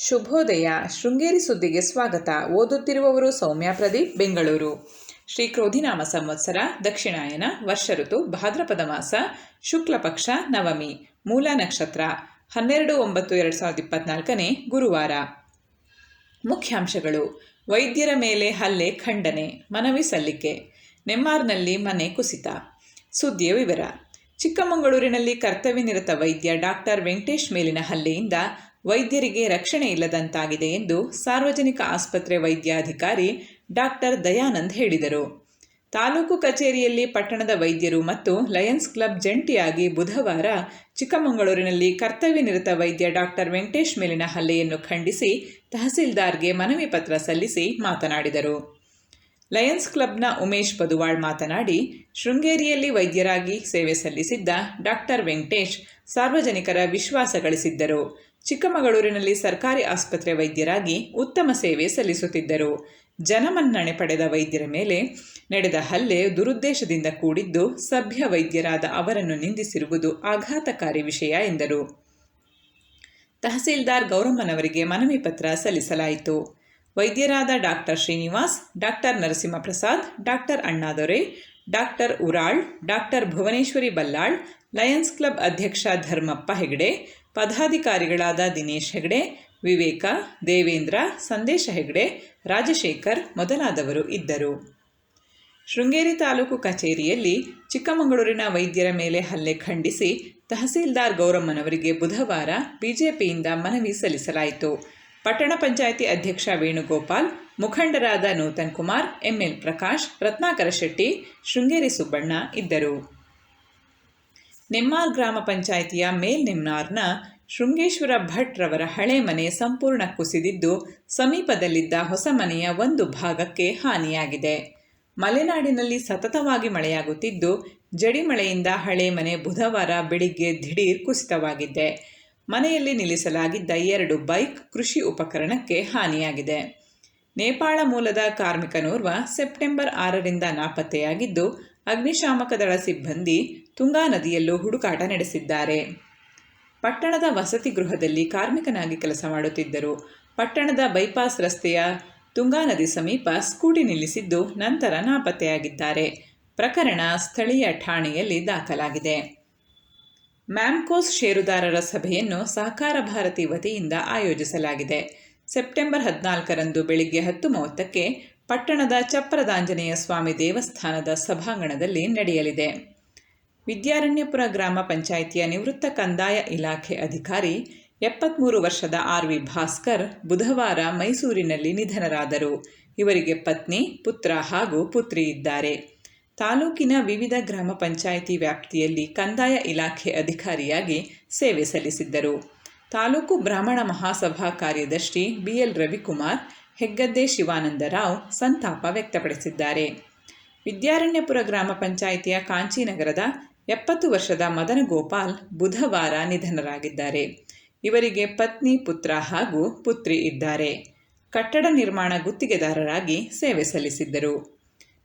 ಶುಭೋದಯ. ಶೃಂಗೇರಿ ಸುದ್ದಿಗೆ ಸ್ವಾಗತ. ಓದುತ್ತಿರುವವರು ಸೌಮ್ಯ ಪ್ರದೀಪ್, ಬೆಂಗಳೂರು. ಶ್ರೀ ಕ್ರೋಧಿನಾಮ ಸಂವತ್ಸರ, ದಕ್ಷಿಣಾಯನ ವರ್ಷ ಋತು ಭಾದ್ರಪದ ಮಾಸ, ಶುಕ್ಲ ಪಕ್ಷ, ನವಮಿ, ಮೂಲ ನಕ್ಷತ್ರ, ಹನ್ನೆರಡು ಒಂಬತ್ತು ಎರಡು ಸಾವಿರದ ಇಪ್ಪತ್ನಾಲ್ಕನೇ ಗುರುವಾರ. ಮುಖ್ಯಾಂಶಗಳು. ವೈದ್ಯರ ಮೇಲೆ ಹಲ್ಲೆ, ಖಂಡನೆ, ಮನವಿ ಸಲ್ಲಿಕೆ. ನೆಮ್ಮಾರ್ನಲ್ಲಿ ಮನೆ ಕುಸಿತ. ಸುದ್ದಿಯ ವಿವರ. ಚಿಕ್ಕಮಗಳೂರಿನಲ್ಲಿ ಕರ್ತವ್ಯ ನಿರತ ವೈದ್ಯ ಡಾಕ್ಟರ್ ವೆಂಕಟೇಶ್ ಮೇಲಿನ ಹಲ್ಲೆಯಿಂದ ವೈದ್ಯರಿಗೆ ರಕ್ಷಣೆ ಇಲ್ಲದಂತಾಗಿದೆ ಎಂದು ಸಾರ್ವಜನಿಕ ಆಸ್ಪತ್ರೆ ವೈದ್ಯಾಧಿಕಾರಿ ಡಾಕ್ಟರ್ ದಯಾನಂದ್ ಹೇಳಿದರು. ತಾಲೂಕು ಕಚೇರಿಯಲ್ಲಿ ಪಟ್ಟಣದ ವೈದ್ಯರು ಮತ್ತು ಲಯನ್ಸ್ ಕ್ಲಬ್ ಜಂಟಿಯಾಗಿ ಬುಧವಾರ ಚಿಕ್ಕಮಗಳೂರಿನಲ್ಲಿ ಕರ್ತವ್ಯ ನಿರತ ವೈದ್ಯ ಡಾಕ್ಟರ್ ವೆಂಕಟೇಶ್ ಮೇಲಿನ ಹಲ್ಲೆಯನ್ನು ಖಂಡಿಸಿ ತಹಸೀಲ್ದಾರ್ಗೆ ಮನವಿ ಪತ್ರ ಸಲ್ಲಿಸಿ ಮಾತನಾಡಿದರು. ಲಯನ್ಸ್ ಕ್ಲಬ್ನ ಉಮೇಶ್ ಪದುವಾಳ್ ಮಾತನಾಡಿ, ಶೃಂಗೇರಿಯಲ್ಲಿ ವೈದ್ಯರಾಗಿ ಸೇವೆ ಸಲ್ಲಿಸಿದ್ದ ಡಾಕ್ಟರ್ ವೆಂಕಟೇಶ್ ಸಾರ್ವಜನಿಕರ ವಿಶ್ವಾಸ ಗಳಿಸಿದ್ದರು. ಚಿಕ್ಕಮಗಳೂರಿನಲ್ಲಿ ಸರ್ಕಾರಿ ಆಸ್ಪತ್ರೆ ವೈದ್ಯರಾಗಿ ಉತ್ತಮ ಸೇವೆ ಸಲ್ಲಿಸುತ್ತಿದ್ದರು. ಜನಮನ್ನಣೆ ಪಡೆದ ವೈದ್ಯರ ಮೇಲೆ ನಡೆದ ಹಲ್ಲೆ ದುರುದ್ದೇಶದಿಂದ ಕೂಡಿದ್ದು, ಸಭ್ಯ ವೈದ್ಯರಾದ ಅವರನ್ನು ನಿಂದಿಸಿರುವುದು ಆಘಾತಕಾರಿ ವಿಷಯ ಎಂದರು. ತಹಸೀಲ್ದಾರ್ ಗೌರಮ್ಮನವರಿಗೆ ಮನವಿ ಪತ್ರ ಸಲ್ಲಿಸಲಾಯಿತು. ವೈದ್ಯರಾದ doctor Srinivas, doctor Narasimhaprasad, doctor Annadore, doctor Ural, doctor Bhuvaneshwari Ballal, lions club ಅಧ್ಯಕ್ಷ ಧರ್ಮಪ್ಪ ಹೆಗಡೆ, ಪದಾಧಿಕಾರಿಗಳಾದ ದಿನೇಶ್ ಹೆಗಡೆ, ವಿವೇಕ, ದೇವೇಂದ್ರ, ಸಂದೇಶ ಹೆಗಡೆ, ರಾಜಶೇಖರ್ ಮೊದಲಾದವರು ಇದ್ದರು. ಶೃಂಗೇರಿ ತಾಲೂಕು ಕಚೇರಿಯಲ್ಲಿ ಚಿಕ್ಕಮಗಳೂರಿನ ವೈದ್ಯರ ಮೇಲೆ ಹಲ್ಲೆ ಖಂಡಿಸಿ ತಹಸೀಲ್ದಾರ್ ಗೌರಮ್ಮನವರಿಗೆ ಬುಧವಾರ ಬಿಜೆಪಿಯಿಂದ ಮನವಿ ಸಲ್ಲಿಸಲಾಯಿತು. ಪಟ್ಟಣ ಪಂಚಾಯಿತಿ ಅಧ್ಯಕ್ಷ ವೇಣುಗೋಪಾಲ್, ಮುಖಂಡರಾದ ನೂತನ್ ಕುಮಾರ್, ಎಂಎಲ್ ಪ್ರಕಾಶ್, ರತ್ನಾಕರ ಶೆಟ್ಟಿ, ಶೃಂಗೇರಿ ಸುಬ್ಬಣ್ಣ ಇದ್ದರು. ನೆಮ್ಮಾರ್ ಗ್ರಾಮ ಪಂಚಾಯಿತಿಯ ಮೇಲ್ನೆಮ್ನಾರ್ನ ಶೃಂಗೇಶ್ವರ ಭಟ್ ರವರ ಹಳೆ ಮನೆ ಸಂಪೂರ್ಣ ಕುಸಿದಿದ್ದು, ಸಮೀಪದಲ್ಲಿದ್ದ ಹೊಸ ಮನೆಯ ಒಂದು ಭಾಗಕ್ಕೆ ಹಾನಿಯಾಗಿದೆ. ಮಲೆನಾಡಿನಲ್ಲಿ ಸತತವಾಗಿ ಮಳೆಯಾಗುತ್ತಿದ್ದು, ಜಡಿಮಳೆಯಿಂದ ಹಳೆ ಮನೆ ಬುಧವಾರ ಬೆಳಿಗ್ಗೆ ದಿಢೀರ್ ಕುಸಿತವಾಗಿದ್ದೆ ಮನೆಯಲ್ಲಿ ನಿಲ್ಲಿಸಲಾಗಿದ್ದ ಎರಡು ಬೈಕ್ ಕೃಷಿ ಉಪಕರಣಕ್ಕೆ ಹಾನಿಯಾಗಿದೆ. ನೇಪಾಳ ಮೂಲದ ಕಾರ್ಮಿಕನೋರ್ವ ಸೆಪ್ಟೆಂಬರ್ ಆರರಿಂದ ನಾಪತ್ತೆಯಾಗಿದ್ದು, ಅಗ್ನಿಶಾಮಕ ದಳ ಸಿಬ್ಬಂದಿ ತುಂಗಾ ನದಿಯಲ್ಲೂ ಹುಡುಕಾಟ ನಡೆಸಿದ್ದಾರೆ. ಪಟ್ಟಣದ ವಸತಿ ಗೃಹದಲ್ಲಿ ಕಾರ್ಮಿಕನಾಗಿ ಕೆಲಸ ಮಾಡುತ್ತಿದ್ದರು. ಪಟ್ಟಣದ ಬೈಪಾಸ್ ರಸ್ತೆಯ ತುಂಗಾ ನದಿ ಸಮೀಪ ಸ್ಕೂಟಿ ನಿಲ್ಲಿಸಿದ್ದು, ನಂತರ ನಾಪತ್ತೆಯಾಗಿದ್ದಾರೆ. ಪ್ರಕರಣ ಸ್ಥಳೀಯ ಠಾಣೆಯಲ್ಲಿ ದಾಖಲಾಗಿದೆ. ಮ್ಯಾಮ್ಕೋಸ್ ಷೇರುದಾರರ ಸಭೆಯನ್ನು ಸಹಕಾರ ಭಾರತಿ ವತಿಯಿಂದ ಆಯೋಜಿಸಲಾಗಿದೆ. ಸೆಪ್ಟೆಂಬರ್ ಹದಿನಾಲ್ಕರಂದು ಬೆಳಿಗ್ಗೆ ಹತ್ತು ಮೂವತ್ತಕ್ಕೆ ಪಟ್ಟಣದ ಚಪ್ರದಾಂಜನೇಯ ಸ್ವಾಮಿ ದೇವಸ್ಥಾನದ ಸಭಾಂಗಣದಲ್ಲಿ ನಡೆಯಲಿದೆ. ವಿದ್ಯಾರಣ್ಯಪುರ ಗ್ರಾಮ ಪಂಚಾಯಿತಿಯ ನಿವೃತ್ತ ಕಂದಾಯ ಇಲಾಖೆ ಅಧಿಕಾರಿ ಎಪ್ಪತ್ಮೂರು ವರ್ಷದ ಆರ್ ವಿ ಭಾಸ್ಕರ್ ಬುಧವಾರ ಮೈಸೂರಿನಲ್ಲಿ ನಿಧನರಾದರು. ಇವರಿಗೆ ಪತ್ನಿ, ಪುತ್ರ ಹಾಗೂ ಪುತ್ರಿ ಇದ್ದಾರೆ. ತಾಲೂಕಿನ ವಿವಿಧ ಗ್ರಾಮ ಪಂಚಾಯಿತಿ ವ್ಯಾಪ್ತಿಯಲ್ಲಿ ಕಂದಾಯ ಇಲಾಖೆ ಅಧಿಕಾರಿಯಾಗಿ ಸೇವೆ ಸಲ್ಲಿಸಿದ್ದರು. ತಾಲೂಕು ಬ್ರಾಹ್ಮಣ ಮಹಾಸಭಾ ಕಾರ್ಯದರ್ಶಿ ಬಿಎಲ್ ರವಿಕುಮಾರ್, ಹೆಗ್ಗದ್ದೆ ಶಿವಾನಂದರಾವ್ ಸಂತಾಪ ವ್ಯಕ್ತಪಡಿಸಿದ್ದಾರೆ. ವಿದ್ಯಾರಣ್ಯಪುರ ಗ್ರಾಮ ಪಂಚಾಯಿತಿಯ ಕಾಂಚಿನಗರದ ಎಪ್ಪತ್ತು ವರ್ಷದ ಮದನ ಗೋಪಾಲ್ ಬುಧವಾರ ನಿಧನರಾಗಿದ್ದಾರೆ. ಇವರಿಗೆ ಪತ್ನಿ, ಪುತ್ರ ಹಾಗೂ ಪುತ್ರಿ ಇದ್ದಾರೆ. ಕಟ್ಟಡ ನಿರ್ಮಾಣ ಗುತ್ತಿಗೆದಾರರಾಗಿ ಸೇವೆ ಸಲ್ಲಿಸಿದ್ದರು.